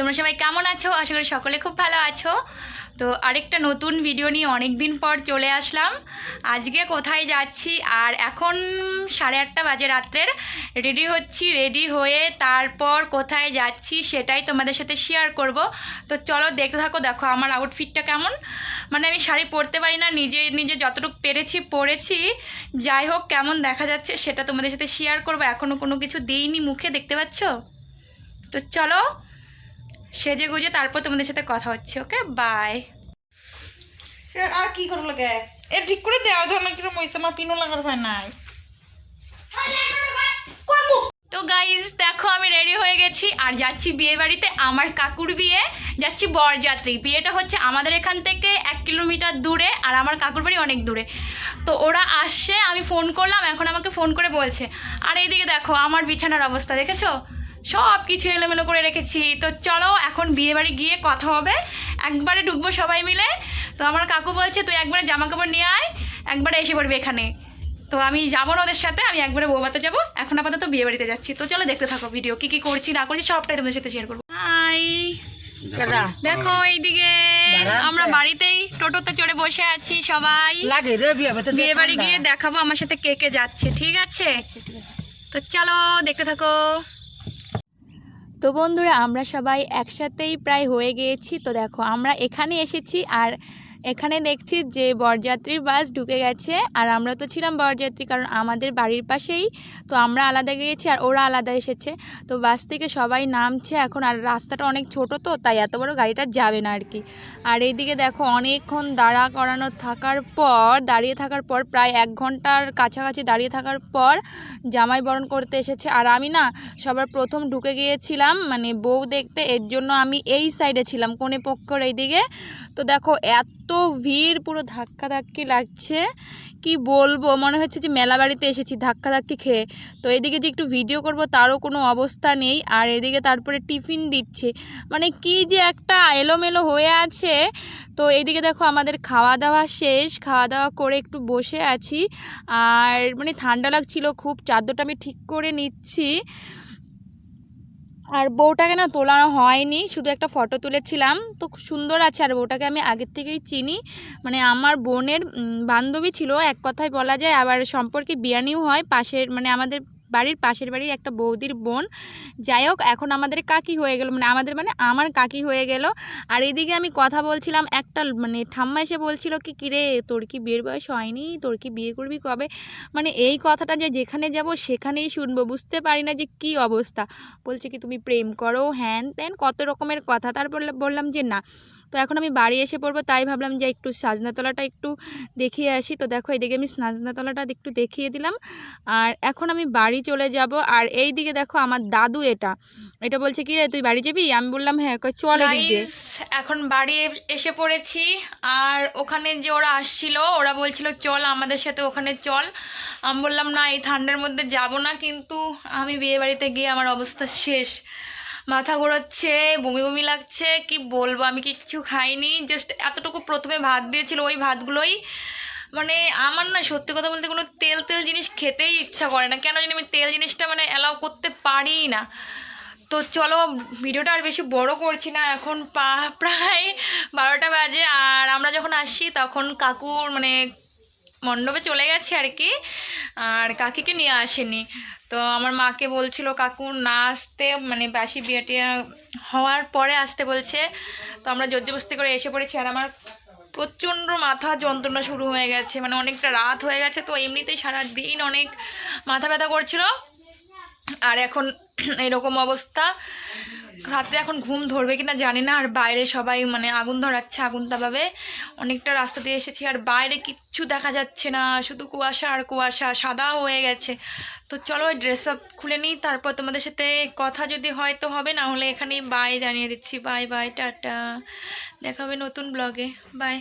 তোমরা সবাই কেমন আছো? আশা করি সকলে খুব ভালো আছো। তো আরেকটা নতুন ভিডিও নিয়ে অনেক দিন পর চলে আসলাম। আজকে কোথায় যাচ্ছি? আর এখন সাড়ে আটটা বাজে রাত্রের। রেডি হচ্ছি রেডি হয়ে তারপর কোথায় যাচ্ছি সেটাই তোমাদের সাথে শেয়ার করব। তো চলো দেখতে থাকো, দেখো আমার আউটফিটটা কেমন। মানে আমি শাড়ি পরতে পারি না, নিজে নিজে যতটুকু পেরেছি, পরেছি। যাই হোক, কেমন দেখা যাচ্ছে সেটা তোমাদের সাথে শেয়ার করব। এখনও কোনো কিছু দিইনি মুখে, দেখতে পাচ্ছ? তো চলো সেজে গুজে তারপর তোমাদের সাথে কথা হচ্ছে ওকে? বাই আর কি করো লাগে? এ ঠিক করে দেওয়া ধর না কিরম হয়েছে আমার পিনো লাগার হয় নাই তো গাইজ দেখো আমি রেডি হয়ে গেছি আর যাচ্ছি বিয়ে বাড়িতে আমার কাকুর বিয়ে যাচ্ছি বরযাত্রী। বিয়েটা হচ্ছে আমাদের এখান থেকে এক কিলোমিটার দূরে আর আমার কাকুর বাড়ি অনেক দূরে। তো ওরা আসছে আমি ফোন করলাম এখন আমাকে ফোন করে বলছে। আর এইদিকে দেখো আমার বিছানার অবস্থা দেখেছ? সব কিছু এলোমেলো করে রেখেছি। তো চলো এখন বিয়ে বাড়ি গিয়ে কথা হবে। একবারে ঢুকবো সবাই মিলে। তো আমার কাকু বলছে তুই একবারে জামা কাপড় নিয়ে আয় একবারে এসে পড়বি এখানে। তো আমি যাব না ওদের সাথে আমি একবারে বৌমাতে যাব। এখন আপাতত বিয়ে বাড়িতে যাচ্ছি। তো চলো দেখতে থাকো ভিডিও কি কি করছি না করছি সবটাই তোমাদের সাথে শেয়ার করব। হাই দেখো এইদিকে আমরা বাড়িতেই টোটোতে চড়ে বসে আছি সবাই। বিয়ে বাড়ি গিয়ে দেখাবো আমার সাথে কে কে যাচ্ছে ঠিক আছে। তো চলো দেখতে থাকো। তো বন্ধুরা আমরা সবাই একসাথেই প্রায় হয়ে গিয়েছি। তো দেখো আমরা এখানে এসেছি আর এখানে দেখছি যে বরযাত্রীর বাস ঢুকে গেছে, আর আমরা তো ছিলাম বরযাত্রী কারণ আমাদের বাড়ির পাশেই, তো আমরা আলাদা গিয়েছি আর ওরা আলাদা এসেছে। তো বাস থেকে সবাই নামছে এখন, আর রাস্তাটা অনেক ছোট তো, তাই এত বড় গাড়িটা যাবে না আর কি। আর এইদিকে দেখো অনেকক্ষণ দাঁড়া করানো থাকার পর, দাঁড়িয়ে থাকার পর প্রায় এক ঘণ্টার কাছাকাছি দাঁড়িয়ে থাকার পর জামাই বরণ করতে এসেছে। আর আমি না সবার প্রথম ঢুকে গিয়েছিলাম মানে বউ দেখতে, এর জন্য আমি এই সাইডে ছিলাম, কোণে পক্ষর এইদিকে। তো দেখো এত ভিড়, পুরো ধাক্কা ধাক্কি লাগছে। কি বলব? মনে হচ্ছে যে মেলা বাড়িতে এসেছি ধাক্কা ধাক্কি খেয়ে। তো এদিকে যে একটু ভিডিও করব তারও কোনো অবস্থা নেই। আর এদিকে তারপরে টিফিন দিচ্ছে। মানে কি যে একটা এলোমেলো হয়ে আছে। তো এইদিকে দেখো আমাদের খাওয়া দাওয়া শেষ। খাওয়া দাওয়া করে একটু বসে আছি। আর মানে ঠান্ডা লাগছিল খুব। চাদরটা আমি ঠিক করে নিচ্ছি। আর বউটাকে না তোলানো হয়নি, শুধু একটা ফটো তুলেছিলাম। তো সুন্দর আছে, আর বউটাকে আমি আগের থেকেই চিনি। মানে আমার বোনের বান্ধবী ছিল, এক কথায় বলা যায়, আবার সম্পর্কে বিয়ানিও হয়, পাশের মানে আমাদের বাড়ির পাশের বাড়ির একটা বৌদির বোন। যাই হোক, এখন আমাদের কাকি হয়ে গেল। মানে আমাদের মানে আমার কাকি হয়ে গেল। আর এদিকে আমি কথা বলছিলাম একটা মানে ঠাম্মা এসে বলছিল কি, কিরে, তোর কি বিয়ের বয়স হয়নি? তোর কি বিয়ে করবি কবে? মানে এই কথাটা যে যেখানে যাব সেখানেই শুনব। বুঝতে পারি না যে কি অবস্থা। বলছে কি, তুমি প্রেম করো, হ্যান ত্যান, কত রকমের কথা। তারপর বললাম যে, না। তো এখন আমি বাড়ি এসে পড়ব তাই ভাবলাম যে একটু সাজনাতলাটা একটু দেখিয়ে আসি। তো দেখো এইদিকে আমি সাজনাতলাটা একটু দেখিয়ে দিলাম। আর এখন আমি বাড়ি চলে যাব। আর এই দিকে দেখো আমার দাদু এটা। এটা বলছে কি রে তুই বাড়ি যাবি? আমি বললাম হ্যাঁ চল এখন বাড়ি এসে পড়েছি। আর ওখানে যে ওরা আসছিল ওরা বলছিল চল আমাদের সাথে ওখানে চল। আমি বললাম না এই ঠান্ডার মধ্যে যাব না। কিন্তু আমি বিয়ে বাড়িতে গিয়ে আমার অবস্থা শেষ। মাথা ঘোরাচ্ছে, বমি বমি লাগছে, কি বলব? আমি কিচ্ছু খাইনি জাস্ট এতটুকু প্রথমে ভাত দিয়েছিল ওই ভাতগুলোই। মানে আমার না সত্যি কথা বলতে কোনো তেল তেল জিনিস খেতেই ইচ্ছা করে না। কেন জানি আমি তেল জিনিসটা মানে অ্যালাউ করতে পারি না। তো চলো, ভিডিওটা আর বেশি বড় করছি না। এখন পা প্রায় বারোটা বাজে আর আমরা যখন আসি তখন কাকুর মানে মণ্ডপে চলে গেছে আর কি, আর কাকিকে নিয়ে আসেনি। তো আমার মাকে বলছিল, কাকু না আসতে মানে বাসি বিয়েটি হওয়ার পরে আসতে বলছে। তো আমরা জোরজবস্তি করে এসে পড়েছি আর আমার প্রচণ্ড মাথা যন্ত্রণা শুরু হয়ে গেছে। মানে অনেকটা রাত হয়ে গেছে, তো এমনিতেই সারাদিন অনেক মাথা ব্যথা করছিল। আর এখন এরকম অবস্থা। রাতে এখন ঘুম ধরবে কিনা জানি না, আর বাইরে সবাই মানে আগুন ধরাচ্ছে আগুন তাপাবে অনেকটা রাস্তা দিয়ে এসেছি, আর বাইরে কিচ্ছু দেখা যাচ্ছে না, শুধু কুয়াশা আর কুয়াশা সাদা হয়ে গেছে। তো চলো ওই ড্রেস আপ খুলে নিই, তারপর তোমাদের সাথে কথা যদি হয় তো হবে, না হলে এখানেই বাই জানিয়ে দিচ্ছি। Bye bye tata. দেখা হবে নতুন ব্লগে বাই